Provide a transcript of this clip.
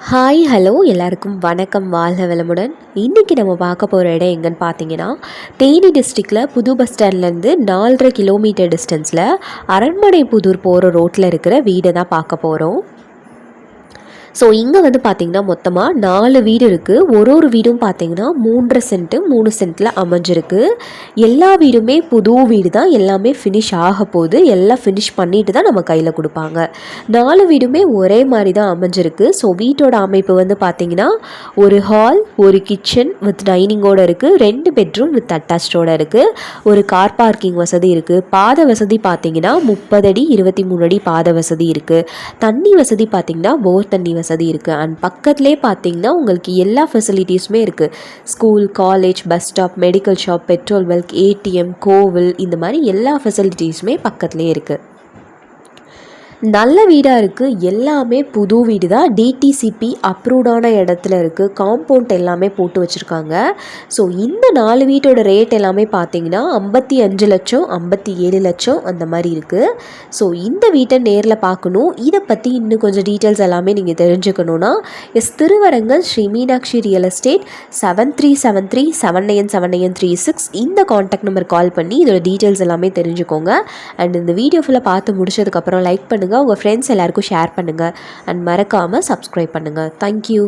Hi hello எல்லாருக்கும் வணக்கம். வாழ்க வளமுடன். இன்றைக்கி நம்ம பார்க்க போகிற இடம் எங்கன்னு பார்த்தீங்கன்னா தேனி டிஸ்ட்ரிக்டில் புது பஸ் ஸ்டாண்ட்லேருந்து நாலரை கிலோமீட்டர் டிஸ்டன்ஸில் அரண்மனை புதூர் போகிற ரோட்டில் இருக்கிற வீடை தான் பார்க்க போகிறோம் ஸோ இங்கே வந்து பார்த்திங்கன்னா மொத்தமாக நாலு வீடு இருக்குது ஒரு ஒரு வீடும் பார்த்திங்கன்னா மூன்றரை சென்ட்டு மூணு சென்ட்டில் அமைஞ்சிருக்கு. எல்லா வீடுமே புது வீடு தான் எல்லாமே ஃபினிஷ் ஆக போகுது. எல்லாம் ஃபினிஷ் பண்ணிட்டு தான் நம்ம கையில் கொடுப்பாங்க. நாலு வீடுமே ஒரே மாதிரி தான் அமைஞ்சிருக்கு. ஸோ வீட்டோட அமைப்பு வந்து பார்த்திங்கன்னா ஒரு ஹால் ஒரு கிச்சன் வித் டைனிங்கோடு இருக்குது ரெண்டு பெட்ரூம் வித் அட்டாச்சோடு இருக்குது ஒரு கார் பார்க்கிங் வசதி இருக்குது பாத வசதி பார்த்திங்கன்னா முப்பது அடி இருபத்தி மூணு அடி பாத வசதி இருக்குது தண்ணி வசதி பார்த்திங்கன்னா போர் தண்ணி வசதி வசதி இருக்குது அண்ட் பக்கத்துலேயே பார்த்தீங்கன்னா உங்களுக்கு எல்லா ஃபெசிலிட்டிஸுமே இருக்குது school college bus stop medical shop petrol bunk ATM கோவில் இந்த மாதிரி எல்லா ஃபெசிலிட்டிஸுமே பக்கத்துலேயே இருக்குது நல்ல வீடாக இருக்குது எல்லாமே புது வீடு தான் டிடிசிபி அப்ரூவ்டான இடத்துல இருக்குது காம்பவுண்ட் எல்லாமே போட்டு வச்சுருக்காங்க. ஸோ இந்த நாலு வீட்டோட ரேட் எல்லாமே பார்த்தீங்கன்னா ஐம்பத்தி அஞ்சு லட்சம் ஐம்பத்தி ஏழு லட்சம் அந்த மாதிரி இருக்குது ஸோ இந்த வீட்டை நேரில் பார்க்கணும் இதை பற்றி இன்னும் கொஞ்சம் டீட்டெயில்ஸ் எல்லாமே நீங்கள் தெரிஞ்சுக்கணுன்னா S Thiruvarangal Sri Meenakshi real estate seven three seven three seven nine seven nine three six இந்த காண்டாக்ட் நம்பர் கால் பண்ணி இதோட டீட்டெயில்ஸ் எல்லாமே தெரிஞ்சுக்கோங்க. அண்ட் இந்த வீடியோ ஃபுல்லாக பார்த்து முடிச்சதுக்கப்புறம் லைக் பண்ணுங்கள் பண்ணுங்கள் உங்கள் ஃப்ரெண்ட்ஸ் எல்லாருக்கும் ஷேர் பண்ணுங்கள் அண்ட் மறக்காமல் சப்ஸ்கிரைப் பண்ணுங்கள் தேங்க்யூ